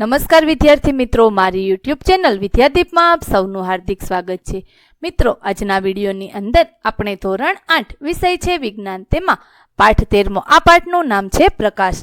નમસ્કાર વિદ્યાર્થી મિત્રો, મારી યુટ્યુબ ચેનલ વિદ્યાદીપમાં આપ સૌનું હાર્દિક સ્વાગત છે. મિત્રો, આજના વિડીયોની અંદર આપણે ધોરણ આઠ વિષય છે વિજ્ઞાન. તેમાં પાઠ તેરમો, આ પાઠનું નામ છે પ્રકાશ.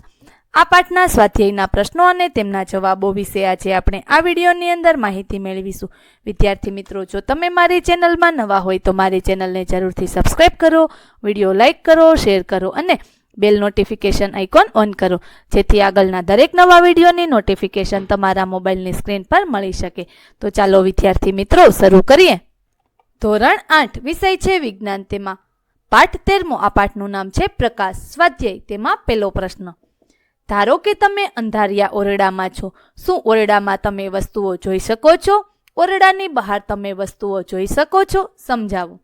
આ પાઠના સ્વાધ્યાયના પ્રશ્નો અને તેમના જવાબો વિશે આજે આપણે આ વિડીયોની અંદર માહિતી મેળવીશું. વિદ્યાર્થી મિત્રો, જો તમે મારી ચેનલમાં નવા હોય તો મારી ચેનલને જરૂરથી સબસ્ક્રાઇબ કરો, વીડિયો લાઇક કરો, શેર કરો અને બેલ નોટિફિકેશન આઇકોન ઓન કરો. જેથી આગળના દરેક નવા વિડીયોની નોટિફિકેશન તમારા મોબાઈલની સ્ક્રીન પર મળી શકે. તો ચાલો વિદ્યાર્થી મિત્રો, શરૂ કરીએ. ધોરણ આઠ, વિષય છે વિજ્ઞાન. તેમાં પાઠ તેરમો, આ પાઠનું નામ છે પ્રકાશ સ્વાધ્યાય. તેમાં પહેલો પ્રશ્ન, ધારો કે તમે અંધારિયા ઓરડામાં છો. શું ઓરડામાં તમે વસ્તુઓ જોઈ શકો છો? ઓરડાની બહાર તમે વસ્તુઓ જોઈ શકો છો? સમજાવો.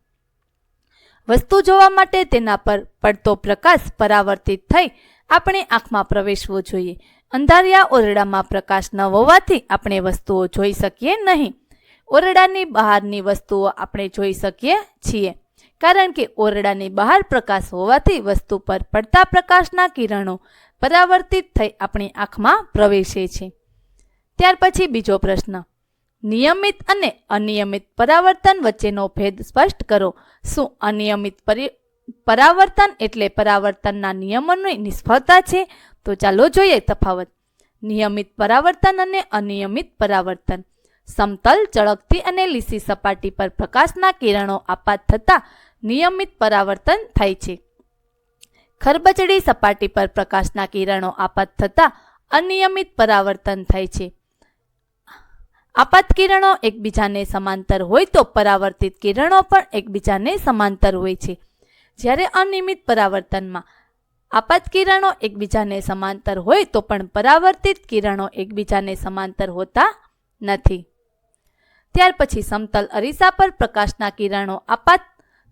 વસ્તુ જોવા માટે તેના પર પડતો પ્રકાશ પરાવર્તિત થઈ આપણે આંખમાં પ્રવેશવો જોઈએ. અંધારિયા ઓરડામાં પ્રકાશ ન હોવાથી આપણે વસ્તુઓ જોઈ શકીએ નહીં. ઓરડાની બહારની વસ્તુઓ આપણે જોઈ શકીએ છીએ. કારણ કે ઓરડાની બહાર પ્રકાશ હોવાથી વસ્તુ પર પડતા પ્રકાશના કિરણો પરાવર્તિત થઈ આપણી આંખમાં પ્રવેશે છે. ત્યાર પછી બીજો પ્રશ્ન. નિયમિત અને અનિયમિત પરાવર્તન વચ્ચેનો ભેદ સ્પષ્ટ કરો. શું અનિયમિત પરી, પરાવર્તન એટલે પરાવર્તનના નિયમોની નિષ્ફળતા છે? તો ચાલો જોઈએ તફાવત. નિયમિત પરાવર્તન અને અનિયમિત પરાવર્તન. સમતલ, ચળકતી અને લીસી સપાટી પર પ્રકાશના કિરણો આપાત થતાં નિયમિત પરાવર્તન થાય છે. ખરબચડી સપાટી પર પ્રકાશના કિરણો આપાત થતાં અનિયમિત પરાવર્તન થાય છે. આપાત કિરણો એકબીજાને સમાંતર હોય તો પરાવર્તિત કિરણો પણ એકબીજાને સમાંતર હોય છે. જ્યારે અનિયમિત પરાવર્તનમાં આપાત કિરણો એકબીજાને સમાંતર હોય તો પણ પરાવર્તિત કિરણો એકબીજાને સમાંતર હોતા નથી. ત્યાર પછી સમતલ અરીસા પર પ્રકાશના કિરણો આપાત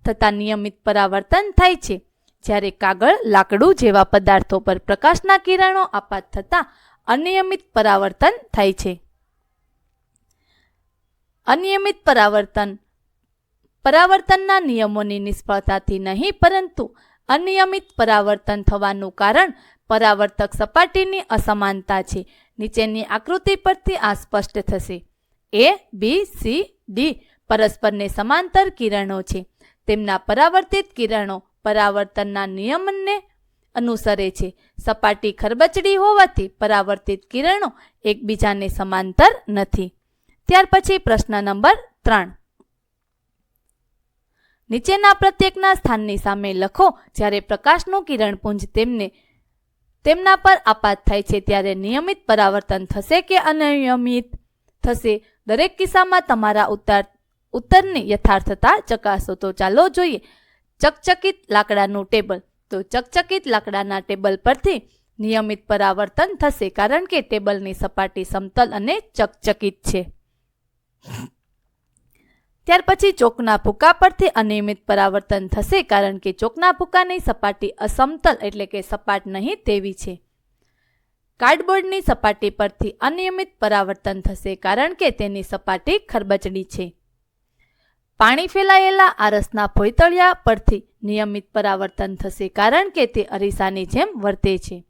થતાં નિયમિત પરાવર્તન થાય છે. જ્યારે કાગળ લાકડું જેવા પદાર્થો પર પ્રકાશના કિરણો આપાત થતાં અનિયમિત પરાવર્તન થાય છે. અનિયમિત પરાવર્તન. પરાવર્તનના નિયમોની નિષ્ફળતાથી નહીં, પરંતુ અનિયમિત પરાવર્તન થવાનું કારણ પરાવર્તક સપાટીની અસમાનતા છે. નીચેની આકૃતિ પરથી આ સ્પષ્ટ થશે. એ બી સી ડી પરસ્પરને સમાંતર કિરણો છે. તેમના પરાવર્તિત કિરણો પરાવર્તનના નિયમને અનુસરે છે. સપાટી ખરબચડી હોવાથી પરાવર્તિત કિરણો એકબીજાને સમાંતર નથી. ત્યાર પછી પ્રશ્ન નંબર ત્રણ. નીચેના પ્રત્યેકના સ્થાનની સામે લખો, જ્યારે પ્રકાશનું કિરણપુંજ તેમને, તેમના પર આપાત થાય છે, ત્યારે નિયમિત પરાવર્તન થશે કે અનિયમિત થશે? દરેક કિસ્સામાં તમારા ઉત્તર, ઉત્તરની યથાર્થતા ચકાસો. તો ચાલો જોઈએ, ચકચકિત લાકડાનું ટેબલ. તો ચકચકિત લાકડાના ટેબલ પરથી નિયમિત પરાવર્તન થશે, કારણ કે ટેબલની સપાટી સમતલ અને ચકચકિત છે. ત્યાર પછી ચોકના ભૂકા પરથી અનિયમિત પરાવર્તન થશે કારણ કે ચોકના ભૂકાની સપાટી અસમતલ એટલે કે સપાટ નહીં તેવી છે. કાર્ડબોર્ડની સપાટી પરથી અનિયમિત પરાવર્તન થશે કારણ કે તેની સપાટી ખરબચડી છે. પાણી ફેલાયેલા આરસના ભોયતળિયા પરથી નિયમિત પરાવર્તન થશે કારણ કે તે અરીસાની જેમ વર્તે છે.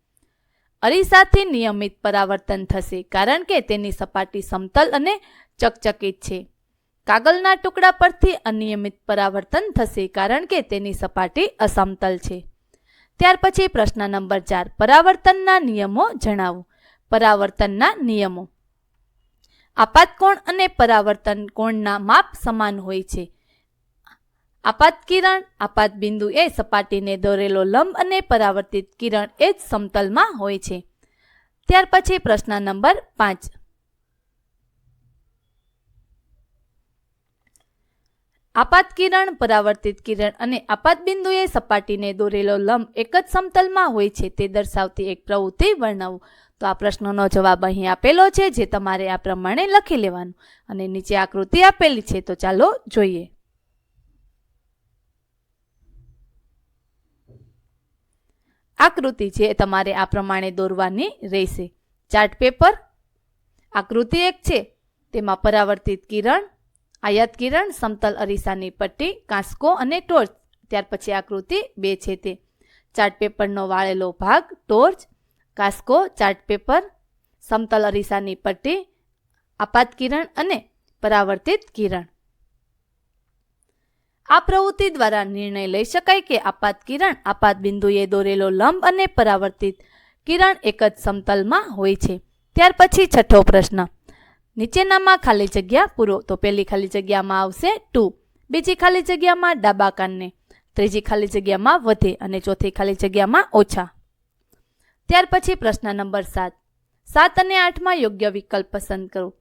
અરીસાથી નિયમિત પરાવર્તન થશે કારણ કે તેની સપાટી સમતલ અને ચકચકિત છે. કાગળના ટુકડા પરથી અનિયમિત પરાવર્તન થશે કારણ કે તેની સપાટી અસમતલ છે. ત્યાર પછી પ્રશ્ન નંબર ચાર, પરાવર્તનના નિયમો જણાવો. પરાવર્તનના નિયમો. આપાત કોણ અને પરાવર્તન કોણના માપ સમાન હોય છે. આપાત કિરણ, આપાત બિંદુ એ સપાટીને દોરેલો લંબ અને પરાવર્તિત કિરણ એ જ સમતલમાં હોય છે. ત્યાર પછી પ્રશ્ન નંબર પાંચ આપાત કિરણ, પરાવર્તિત કિરણ અને આપાત બિંદુએ સપાટીને દોરેલો લંબ એક જ સમતલમાં હોય છે તે દર્શાવતી એક પ્રવૃત્તિ વર્ણવો. તો આ પ્રશ્નનો જવાબ અહીં આપેલો છે, જે તમારે આ પ્રમાણે લખી લેવાનું. અને નીચે આકૃતિ આપેલી છે, તો ચાલો જોઈએ. આકૃતિ છે તમારે આ પ્રમાણે દોરવાની રહેશે. Chart paper. આકૃતિ એક છે, તેમાં પરાવર્તિત કિરણ આયાત કિરણ, સમતલ અરીસાની પટ્ટી, કાંસકો અને ટોર્ચ. ત્યાર પછી આકૃતિ બે છે તે. ચાર્ટ પેપરનો વાળેલો ભાગ, ટોર્ચ. કાસ્કો, ચાર્ટ પેપર, સમતલ અરીસાની પટ્ટી, આપાત કિરણ અને પરાવર્તિત કિરણ. આ પ્રવૃત્તિ દ્વારા નિર્ણય લઈ શકાય કે આપાત કિરણ આપાત બિંદુએ દોરેલો લંબ અને પરાવર્તિત કિરણ એક જ સમતલમાં હોય છે. ત્યાર પછી છઠ્ઠો પ્રશ્ન. નીચેનામાં ખાલી જગ્યા પૂરો. તો પહેલી ખાલી જગ્યામાં આવશે ટુ બીજી ખાલી જગ્યામાં ડાબા કાનને ત્રીજી ખાલી જગ્યામાં વધે અને ચોથી ખાલી જગ્યામાં ઓછા. ત્યાર પછી પ્રશ્ન નંબર સાત. સાત અને આઠમાં યોગ્ય વિકલ્પ પસંદ કરો.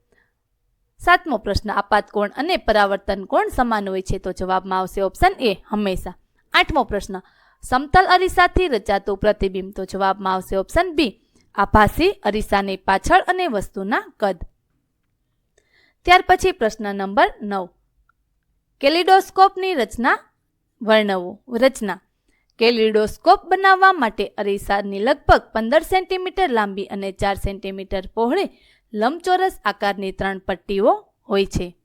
સાતમો પ્રશ્ન, આપાત કોણ અને પરાવર્તન કોણ સમાન હોય છે? તો જવાબમાં આવશે ઓપ્શન એ હંમેશા. આઠમો પ્રશ્ન, સમતલ અરીસાથી રચાતું પ્રતિબિંબ? તો જવાબમાં આવશે ઓપ્શન બી આભાસી અરીસાની પાછળ અને વસ્તુના કદ. ત્યાર પછી પ્રશ્ન નંબર નવ. કેલિડોસ્કોપની રચના વર્ણવો. રચના. કેલિડોસ્કોપ બનાવવા માટે અરીસાની લગભગ પંદર સેન્ટીમીટર લાંબી અને ચાર સેન્ટીમીટર પહોળે લંબચોરસ આકારની ત્રણ પટ્ટીઓ હોય છે.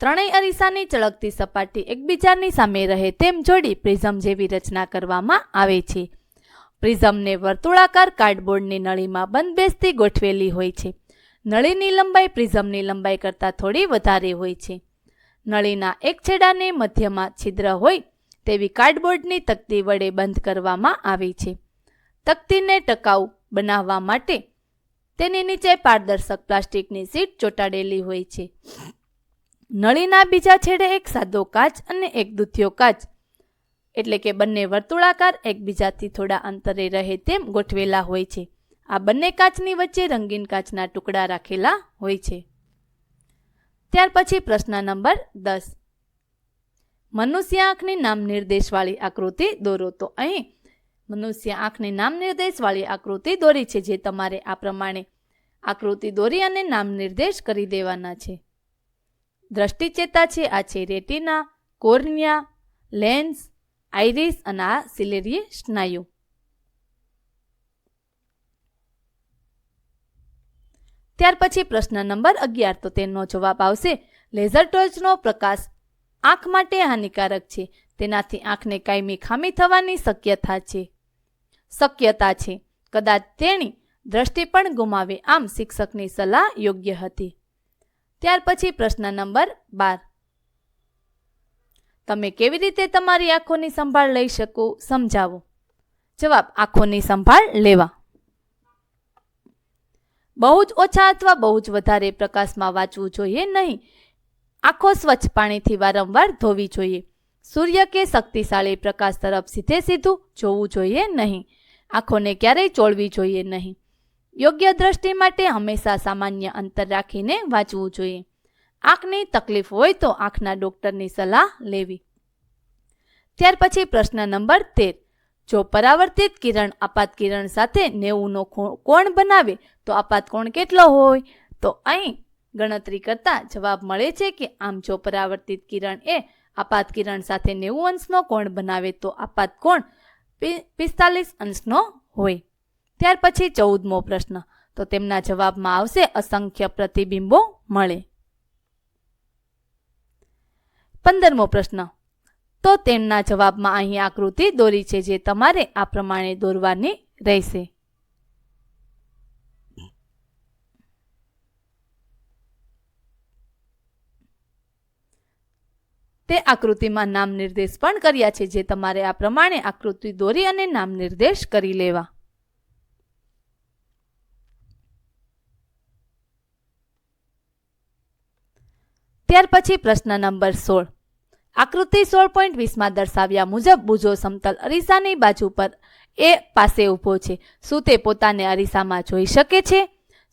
ત્રણેય અરીસાની ચળકતી સપાટી એકબીજાની સામે રહે તેમ જોડી પ્રિઝમ જેવી રચના કરવામાં આવે છે. પ્રિઝમને વર્તુળાકાર કાર્ડબોર્ડની નળીમાં બંધબેસતી ગોઠવેલી હોય છે. નળીની લંબાઈ પ્રિઝમની લંબાઈ કરતાં થોડી વધારે હોય છે. નળીના એક છેડાને મધ્યમાં છિદ્ર હોય તેવી કાર્ડબોર્ડની તકતી વડે બંધ કરવામાં આવી છે. તકતીને ટકાઉ બનાવવા માટે તેની નીચે પારદર્શક પ્લાસ્ટિકની સીટ ચોંટાડેલી હોય છે. નળીના બીજા છેડે એક સાદો કાચ અને એક દુથિયો કાચ, એટલે કે બંને વર્તુળાકાર એકબીજાથી થોડા અંતરે રહે તેમ ગોઠવેલા હોય છે. આ બંને કાચની વચ્ચે રંગીન કાચના ટુકડા રાખેલા હોય છે. ત્યાર પછી પ્રશ્ન નંબર દસ. મનુષ્ય આંખની નામ નિર્દેશવાળી આકૃતિ દોરો. તો અહીં મનુષ્ય આંખની નામ નિર્દેશવાળી આકૃતિ દોરી છે, જે તમારે આ પ્રમાણે આકૃતિ દોરી અને નામ નિર્દેશ કરી દેવાના છે. દ્રષ્ટિચેતા છે, આ છે રેટિના, કોર્નિયા, લેન્સ આઈરિસ અને આ સિલેરી સ્નાયુ. ત્યાર પછી પ્રશ્ન નંબર અગિયાર તો તેનો જવાબ આવશે. લેઝર ટોર્ચનો પ્રકાશ આંખ માટે હાનિકારક છે. તેનાથી આંખને કાયમી ખામી થવાની શક્યતા છે. શક્યતા છે. કદાચ તેણી દ્રષ્ટિ પણ ગુમાવે. આમ શિક્ષકની સલાહ યોગ્ય હતી. ત્યાર પછી પ્રશ્ન નંબર બાર. તમે કેવી રીતે તમારી આંખોની સંભાળ લઈ શકો? સમજાવો. જવાબ, આંખોની સંભાળ લેવા. બહુ જ ઓછા અથવા બહુ જ વધારે પ્રકાશમાં વાંચવું જોઈએ નહીં. આંખો સ્વચ્છ પાણીથી વારંવાર ધોવી જોઈએ. સૂર્ય કે શક્તિશાળી પ્રકાશ તરફ સીધે સીધું જોવું જોઈએ નહીં. આંખોને ક્યારેય ચોળવી જોઈએ નહીં. યોગ્ય દ્રષ્ટિ માટે હંમેશા સામાન્ય અંતર રાખીને વાંચવું જોઈએ. આંખની તકલીફ હોય તો આંખના ડોક્ટરની સલાહ લેવી. ત્યાર પછી પ્રશ્ન નંબર તેર. જો પરાવર્તિત કિરણ આપાત કિરણ સાથે નેવુંનો કોણ બનાવે, તો આપાત કોણ કેટલો હોય? તો અહીં ગણતરી કરતાં જવાબ મળે છે કે આમ જો પરાવર્તિત કિરણ એ આપાત કિરણ સાથે નેવું અંશનો કોણ બનાવે, તો આપાત કોણ પિસ્તાલીસ અંશનો હોય. ત્યાર પછી ચૌદમો પ્રશ્ન. તો તેમના જવાબમાં આવશે અસંખ્ય પ્રતિબિંબો મળે. પંદરમો પ્રશ્ન. તો તેમના જવાબમાં અહીં આકૃતિ દોરી છે જે તમારે આ પ્રમાણે દોરવાની રહેશે. તે આકૃતિમાં નામ નિર્દેશ પણ કર્યા છે જે તમારે આ પ્રમાણે આકૃતિ દોરી અને નામ નિર્દેશ કરી લેવા. ત્યાર પછી પ્રશ્ન નંબર સોળ. આકૃતિ સોળ પોઈન્ટ વીસમાં દર્શાવ્યા મુજબ બુજો સમતલ અરીસાની બાજુ પર એ પાસે ઊભો છે. શું તે પોતાને અરીસામાં જોઈ શકે છે?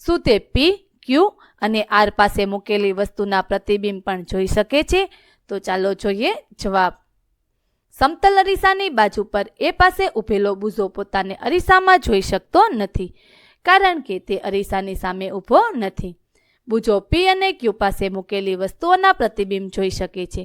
શું તે પી ક્યુ અને આર પાસે મૂકેલી વસ્તુના પ્રતિબિંબ પણ જોઈ શકે છે? તો ચાલો જોઈએ જવાબ. સમતલ અરીસાની બાજુ પર એ પાસે ઊભેલો બુઝો પોતાને અરીસામાં જોઈ શકતો નથી, કારણ કે તે અરીસાની સામે ઊભો નથી. બુજો પી અને ક્યુ પાસે મૂકેલી વસ્તુઓના પ્રતિબિંબ જોઈ શકે છે.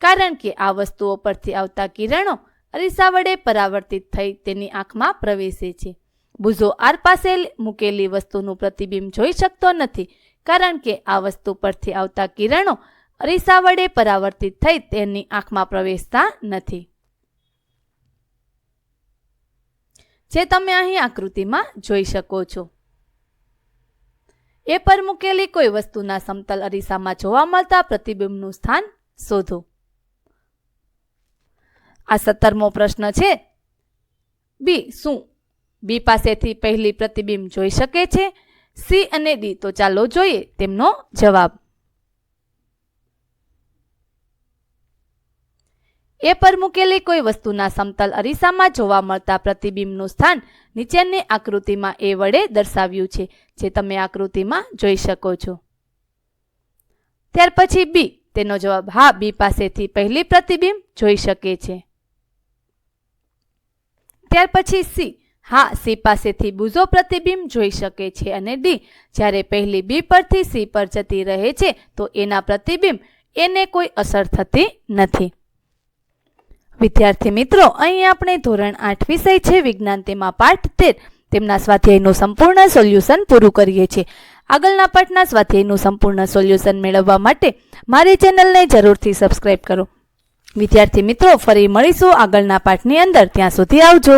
કારણ કે આ વસ્તુઓ પરથી આવતા કિરણો અરીસા વડે પરાવર્તિત થઈ તેની આંખમાં પ્રવેશે છે. બુઝો આર પાસે મૂકેલી વસ્તુનું પ્રતિબિંબ જોઈ શકતો નથી, કારણ કે આ વસ્તુ પરથી આવતા કિરણો અરીસા વડે પરાવર્તિત થઈ તેની આંખમાં પ્રવેશતા નથી. જે તમે અહીં આકૃતિમાં જોઈ શકો છો. એ પર મૂકેલી કોઈ વસ્તુના સમતલ અરીસામાં જોવા મળતા પ્રતિબિંબનું સ્થાન શોધો. આ સત્તરમો પ્રશ્ન છે. બી, શું? બી પાસેથી પહેલી પ્રતિબિંબ જોઈ શકે છે. સી અને ડી તો ચાલો જોઈએ તેમનો જવાબ. એ પર મૂકેલી કોઈ વસ્તુના સમતલ અરીસામાં જોવા મળતા પ્રતિબિંબનું સ્થાન નીચેની આકૃતિમાં એ વડે દર્શાવ્યું છે, જે તમે આકૃતિમાં જોઈ શકો છો. ત્યાર પછી બી, તેનો જવાબ હા, બી પાસેથી પહેલી પ્રતિબિંબ જોઈ શકે છે. ત્યાર પછી સી. હા, સી પાસેથી બુઝો પ્રતિબિંબ જોઈ શકે છે અને ડી. જ્યારે પહેલી બી પરથી સી પર જતી રહે છે, તો એના પ્રતિબિંબ એને કોઈ અસર થતી નથી. વિદ્યાર્થી મિત્રો, અહીં આપણે ધોરણ આઠ વિષય છે, વિજ્ઞાન તેમાં પાઠ તેર. તેમના સ્વાધ્યાયનું સંપૂર્ણ સોલ્યુશન પૂરું કરીએ છીએ. આગળના પાઠના સ્વાધ્યાયનું સંપૂર્ણ સોલ્યુશન મેળવવા માટે મારી ચેનલને જરૂરથી સબસ્ક્રાઇબ કરો. વિદ્યાર્થી મિત્રો ફરી મળીશું આગળના પાઠની અંદર. ત્યાં સુધી આવજો.